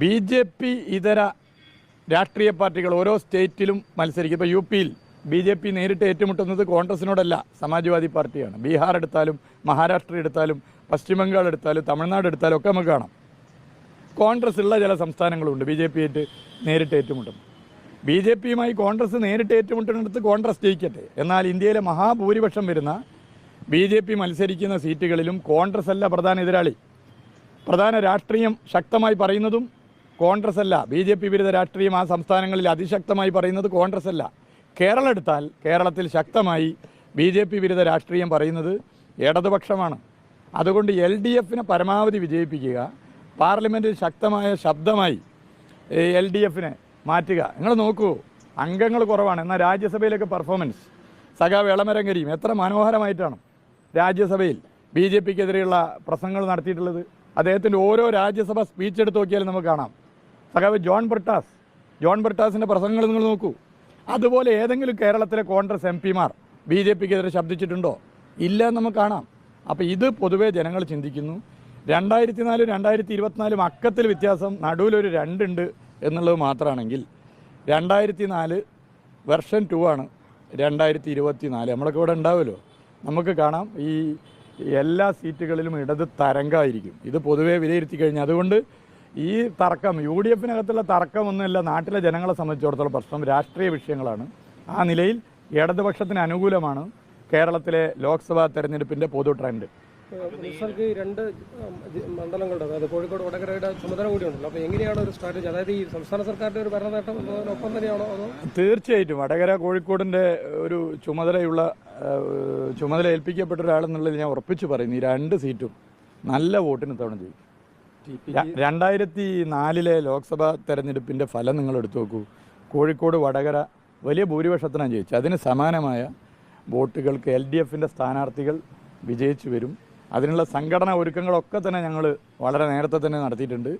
B J P ഇതര രാഷ്ട്രീയ പാർട്ടികൾ ഓരോ സ്റ്റേറ്റിലും മത്സരിക്കും. ഇപ്പോൾ യു പിയിൽ ബി ജെ പി നേരിട്ട് ഏറ്റുമുട്ടുന്നത് കോൺഗ്രസിനോടല്ല സമാജ്വാദി പാർട്ടിയാണ്. ബീഹാർ എടുത്താലും മഹാരാഷ്ട്ര എടുത്താലും പശ്ചിമ ബംഗാൾ എടുത്താലും തമിഴ്നാട് എടുത്താലും ഒക്കെ നമുക്ക് കാണാം. കോൺഗ്രസ് ഉള്ള ചില സംസ്ഥാനങ്ങളുണ്ട് ബി ജെ പി ആയിട്ട് നേരിട്ട് ഏറ്റുമുട്ടും ബി ജെ പിയുമായി കോൺഗ്രസ് നേരിട്ട് ഏറ്റുമുട്ടുന്നിടത്ത് കോൺഗ്രസ് ജയിക്കട്ടെ. എന്നാൽ ഇന്ത്യയിലെ മഹാഭൂരിപക്ഷം വരുന്ന ബി ജെ പി മത്സരിക്കുന്ന സീറ്റുകളിലും കോൺഗ്രസ് അല്ല പ്രധാന എതിരാളി. പ്രധാന രാഷ്ട്രീയം ശക്തമായി പറയുന്നതും കോൺഗ്രസ് അല്ല ബി ജെ പി വിരുദ്ധ രാഷ്ട്രീയം ആ സംസ്ഥാനങ്ങളിൽ അതിശക്തമായി പറയുന്നത് കോൺഗ്രസ് അല്ല കേരളം എടുത്താൽ കേരളത്തിൽ ശക്തമായി ബി ജെ പി വിരുദ്ധ രാഷ്ട്രീയം പറയുന്നത് ഇടതുപക്ഷമാണ്. അതുകൊണ്ട് എൽ ഡി എഫിനെ പരമാവധി വിജയിപ്പിക്കുക പാർലമെന്റിൽ ശക്തമായ ശബ്ദമായി എൽ ഡി എഫിനെ മാറ്റുക. നിങ്ങൾ നോക്കൂ അംഗങ്ങൾ കുറവാണ്. എന്നാൽ രാജ്യസഭയിലൊക്കെ പെർഫോമൻസ് സഖാവ് എളമരങ്കരിയും എത്ര മനോഹരമായിട്ടാണ് രാജ്യസഭയിൽ ബി ജെ പിക്കെതിരെയുള്ള പ്രസംഗങ്ങൾ നടത്തിയിട്ടുള്ളത്. അദ്ദേഹത്തിന്റെ ഓരോ രാജ്യസഭ സ്പീച്ച് എടുത്ത് നോക്കിയാലും നമുക്ക് കാണാം. സഖാവ് ജോൺ ബ്രിട്ടാസ്. ജോൺ ബ്രിട്ടാസിന്റെ പ്രസംഗങ്ങൾ നിങ്ങൾ നോക്കൂ. അതുപോലെ ഏതെങ്കിലും കേരളത്തിലെ കോൺഗ്രസ് എം പിമാർ ബി ജെ പിക്കെതിരെ ശബ്ദിച്ചിട്ടുണ്ടോ? ഇല്ല എന്ന് നമുക്ക് കാണാം. അപ്പോൾ ഇത് പൊതുവേ ജനങ്ങൾ ചിന്തിക്കുന്നു. രണ്ടായിരത്തി നാലും രണ്ടായിരത്തി ഇരുപത്തിനാലും അക്കത്തിൽ വ്യത്യാസം നടുവിലൊരു രണ്ടുണ്ട് എന്നുള്ളത് മാത്രമാണെങ്കിൽ രണ്ടായിരത്തി നാല് വെർഷൻ ടു ആണ് രണ്ടായിരത്തി ഇരുപത്തി നാല് നമ്മളൊക്കെ ഇവിടെ ഉണ്ടാവുമല്ലോ. നമുക്ക് കാണാം ഈ എല്ലാ സീറ്റുകളിലും ഇടത് തരംഗമായിരിക്കും. ഇത് പൊതുവേ വിലയിരുത്തി കഴിഞ്ഞാൽ. അതുകൊണ്ട് ഈ തർക്കം യു ഡി എഫിനകത്തുള്ള തർക്കമൊന്നുമില്ല. നാട്ടിലെ ജനങ്ങളെ സംബന്ധിച്ചിടത്തോളം പ്രശ്നം രാഷ്ട്രീയ വിഷയങ്ങളാണ്. ആ നിലയിൽ ഇടതുപക്ഷത്തിന് അനുകൂലമാണ് കേരളത്തിലെ ലോക്സഭാ തെരഞ്ഞെടുപ്പിന്റെ പൊതു ട്രെൻഡ്. രണ്ട് ഉം, മണ്ഡലങ്ങളുണ്ട്. അതായത് കോഴിക്കോട് വടകരയുടെ ചുമതല കൂടിയുണ്ടല്ലോ അപ്പോൾ എങ്ങനെയാണ് ഒരു സ്ട്രാറ്റജി അതായത് ഈ സംസ്ഥാന സർക്കാരിന്റെ ഒരു ഭരണനേട്ടം ഒപ്പം തന്നെയാണോ അതോ? തീർച്ചയായിട്ടും. വടകര കോഴിക്കോടിന്റെ ഒരു ചുമതലയുള്ള ചുമതല ഏൽപ്പിക്കപ്പെട്ട ഒരാളെന്നുള്ളത് ഞാൻ ഉറപ്പിച്ചു പറയുന്നു. ഈ രണ്ട് സീറ്റും നല്ല വോട്ടിന് തവണ ചെയ്യും രണ്ടായിരത്തി നാലിലെ ലോക്സഭാ തെരഞ്ഞെടുപ്പിന്റെ ഫലം നിങ്ങൾ എടുത്തു നോക്കൂ. കോഴിക്കോട് വടകര വലിയ ഭൂരിപക്ഷത്തിനാണ് ജയിച്ചത്. അതിന് സമാനമായ വോട്ടുകൾക്ക് എൽ ഡി എഫിന്റെ സ്ഥാനാർത്ഥികൾ വിജയിച്ചു വരും. അതിനുള്ള സംഘടനാ ഒരുക്കങ്ങളൊക്കെ തന്നെ ഞങ്ങൾ വളരെ നേരത്തെ തന്നെ നടത്തിയിട്ടുണ്ട്.